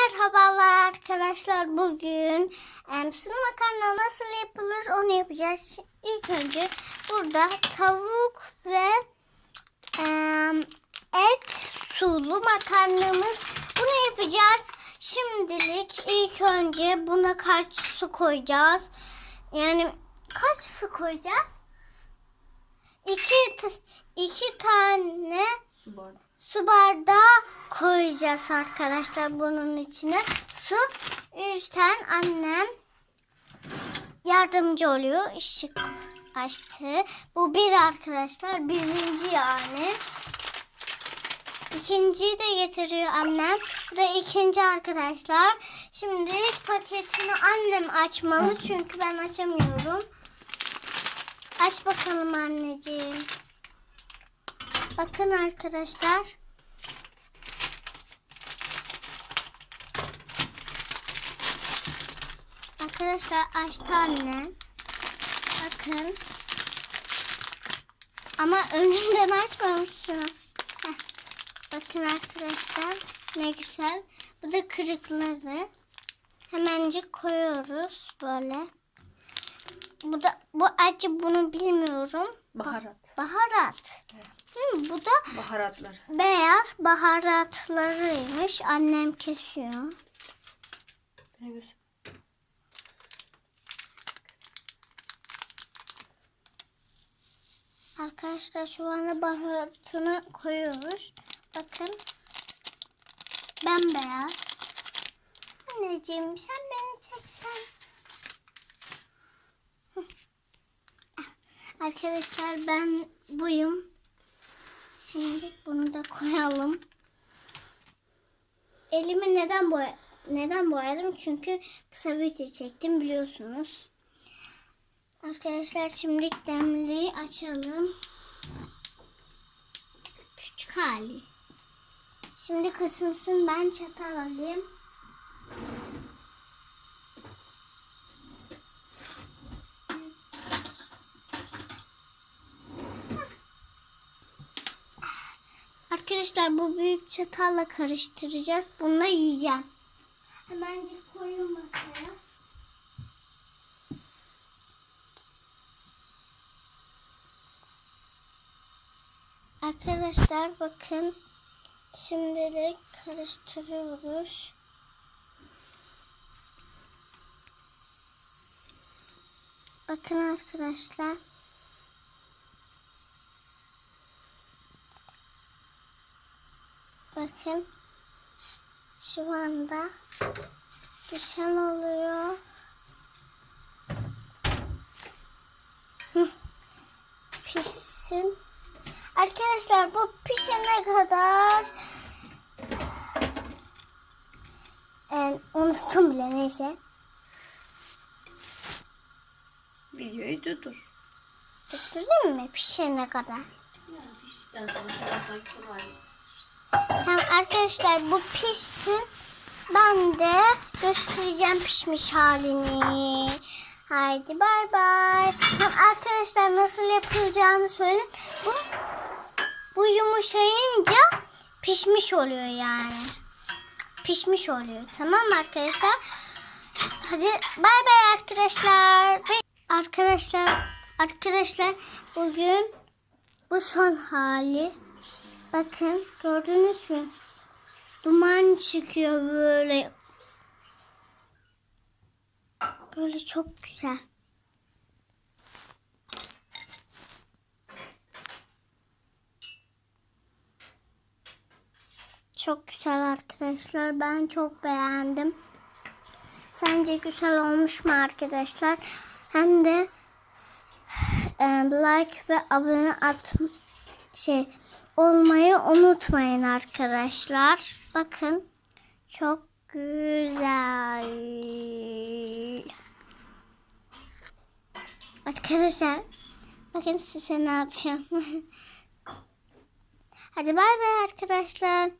Merhabalar arkadaşlar. Bugün em, sulu makarna nasıl yapılır onu yapacağız. İlk önce burada tavuk ve em, et sulu makarnamız. Bunu yapacağız. Şimdilik ilk önce buna kaç su koyacağız? Yani kaç su koyacağız? İki, iki tane Su bardağı. su bardağı koyacağız arkadaşlar bunun içine. Su yüzden annem yardımcı oluyor. Işık açtı. Bu bir arkadaşlar. Birinci yani. İkinciyi de getiriyor annem. Bu da ikinci arkadaşlar. Şimdi paketini annem açmalı. Çünkü ben açamıyorum. Aç bakalım anneciğim. Bakın arkadaşlar. Arkadaşlar açtı anne. Bakın. Ama önünden açmamışsın. Heh. Bakın arkadaşlar ne güzel. Bu da kırıkları. Hemencik koyuyoruz böyle. Bu da bu acı bunu bilmiyorum. Baharat. Baharat. Hı, bu da Baharatlar. beyaz baharatlarıymış. Annem kesiyor. Arkadaşlar şu anda baharatını koyuyoruz. Bakın. Bembeyaz. Anneciğim sen beni çeksen. Arkadaşlar ben buyum. Da koyalım. Elimi neden boya neden boyadım? Çünkü kısa video çektim biliyorsunuz. Arkadaşlar şimdi demliği açalım. Küçük hali. Şimdi kısılsın ben çatal alayım. Arkadaşlar bu büyük çatalla karıştıracağız. Bununla yiyeceğim. Hemen koyun masaya. Arkadaşlar bakın. Şimdilik karıştırıyoruz. Bakın arkadaşlar. Bakın. Şu anda güzel oluyor. Pişsin. Arkadaşlar bu pişene kadar Ee, unuttum bile neyse. Videoyu tutur. Tutturayım mı pişene kadar? Yani piştikten sonra güzel hali. Tamam arkadaşlar bu pişsin. Ben de göstereceğim pişmiş halini. Haydi bay bay. Tamam arkadaşlar nasıl yapılacağını söyleyeyim. Bu, bu yumuşayınca pişmiş oluyor yani. Pişmiş oluyor. Tamam arkadaşlar? Hadi bay bay arkadaşlar. Arkadaşlar arkadaşlar bugün bu son hali. Bakın gördünüz mü? Duman çıkıyor böyle. Böyle çok güzel. Çok güzel arkadaşlar. Ben çok beğendim. Sence güzel olmuş mu arkadaşlar? Hem de like ve abone at şey olmayı unutmayın arkadaşlar. Bakın çok güzel. Arkadaşlar bakın size ne yapacağım. Hadi bay bay arkadaşlar.